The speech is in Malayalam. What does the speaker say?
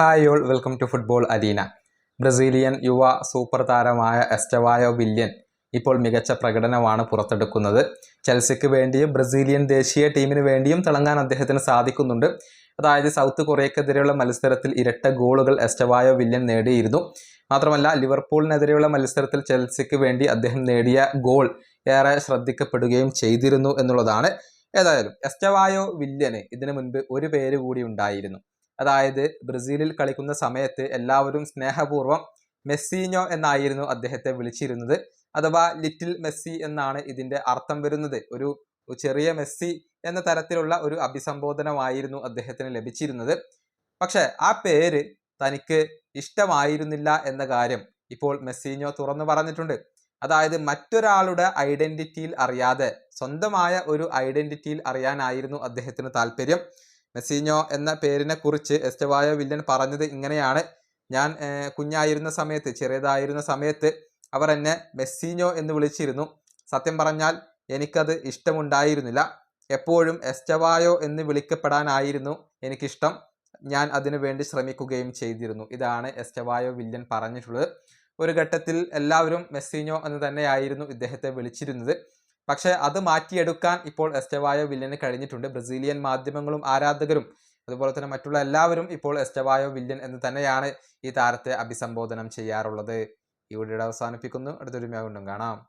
Hi all welcome to football arena. Brazilian യുവ സൂപ്പർ താരമായ എസ്റ്റവായോ വില്യൻ ഇപ്പോൾ മികച്ച പ്രകടനമാണ് പുറത്തെടുക്കുന്നത്. ചെൽസിക്ക് വേണ്ടിയും ബ്രസീലിയൻ ദേശീയ ടീമിന് വേണ്ടിയും തിളങ്ങാൻ അദ്ദേഹത്തിന് സാധിക്കുന്നുണ്ട്. അതായത് സൗത്ത് കൊറിയക്കെതിരെയുള്ള മത്സരത്തിൽ ഇരട്ട ഗോളുകൾ എസ്റ്റവായോ വില്യൻ നേടിയിരുന്നു. മാത്രമല്ല ലിവർപൂളിനെതിരെയുള്ള മത്സരത്തിൽ ചെൽസിക്ക് വേണ്ടി അദ്ദേഹം നേടിയ ഗോൾ ഏറെ ശ്രദ്ധിക്കപ്പെടുകയും ചെയ്തിരുന്നു എന്നുള്ളതാണ്. ഏതായാലും എസ്റ്റവായോ വില്യന് ഇതിനു മുൻപ് ഒരു പേര് കൂടി ഉണ്ടായിരുന്നു. അതായത് ബ്രസീലിൽ കളിക്കുന്ന സമയത്ത് എല്ലാവരും സ്നേഹപൂർവം മെസ്സീനോ എന്നായിരുന്നു അദ്ദേഹത്തെ വിളിച്ചിരുന്നത്. അഥവാ ലിറ്റിൽ മെസ്സി എന്നാണ് ഇതിന്റെ അർത്ഥം വരുന്നത്. ഒരു ചെറിയ മെസ്സി എന്ന തരത്തിലുള്ള ഒരു അഭിസംബോധനമായിരുന്നു അദ്ദേഹത്തിന് ലഭിച്ചിരുന്നത്. പക്ഷേ ആ പേര് തനിക്ക് ഇഷ്ടമായിരുന്നില്ല എന്ന കാര്യം ഇപ്പോൾ മെസ്സീനോ തുറന്നു പറഞ്ഞിട്ടുണ്ട്. അതായത് മറ്റൊരാളുടെ ഐഡന്റിറ്റിയിൽ അറിയാതെ സ്വന്തമായ ഒരു ഐഡന്റിറ്റിയിൽ അറിയാനായിരുന്നു അദ്ദേഹത്തിന് താല്പര്യം. മെസ്സിഞ്ഞോ എന്ന പേരിനെ കുറിച്ച് എസ്റ്റവായോ വില്ലൻ പറഞ്ഞത് ഇങ്ങനെയാണ്. ഞാൻ കുഞ്ഞായിരുന്ന സമയത്ത് ചെറിയതായിരുന്ന സമയത്ത് അവർ എന്നെ മെസ്സിഞ്ഞോ എന്ന് വിളിച്ചിരുന്നു. സത്യം പറഞ്ഞാൽ എനിക്കത് ഇഷ്ടമുണ്ടായിരുന്നില്ല. എപ്പോഴും എസ്റ്റവായോ എന്ന് വിളിക്കപ്പെടാനായിരുന്നു എനിക്കിഷ്ടം. ഞാൻ അതിനു വേണ്ടി ശ്രമിക്കുകയും ചെയ്തിരുന്നു. ഇതാണ് എസ്റ്റവായോ വില്യൻ പറഞ്ഞിട്ടുള്ളത്. ഒരു ഘട്ടത്തിൽ എല്ലാവരും മെസ്സീനോ എന്ന് തന്നെയായിരുന്നു ഇദ്ദേഹത്തെ വിളിച്ചിരുന്നത്. പക്ഷേ അത് മാറ്റിയെടുക്കാൻ ഇപ്പോൾ എസ്റ്റവായോ വില്യന് കഴിഞ്ഞിട്ടുണ്ട്. ബ്രസീലിയൻ മാധ്യമങ്ങളും ആരാധകരും അതുപോലെ തന്നെ മറ്റുള്ള എല്ലാവരും ഇപ്പോൾ എസ്റ്റവായോ വില്യൻ എന്ന് തന്നെയാണ് ഈ താരത്തെ അഭിസംബോധനം ചെയ്യാറുള്ളത്. ഈ വീഡിയോ അവസാനിപ്പിക്കുന്നു. അടുത്തൊരു വീണ്ടും കാണാം.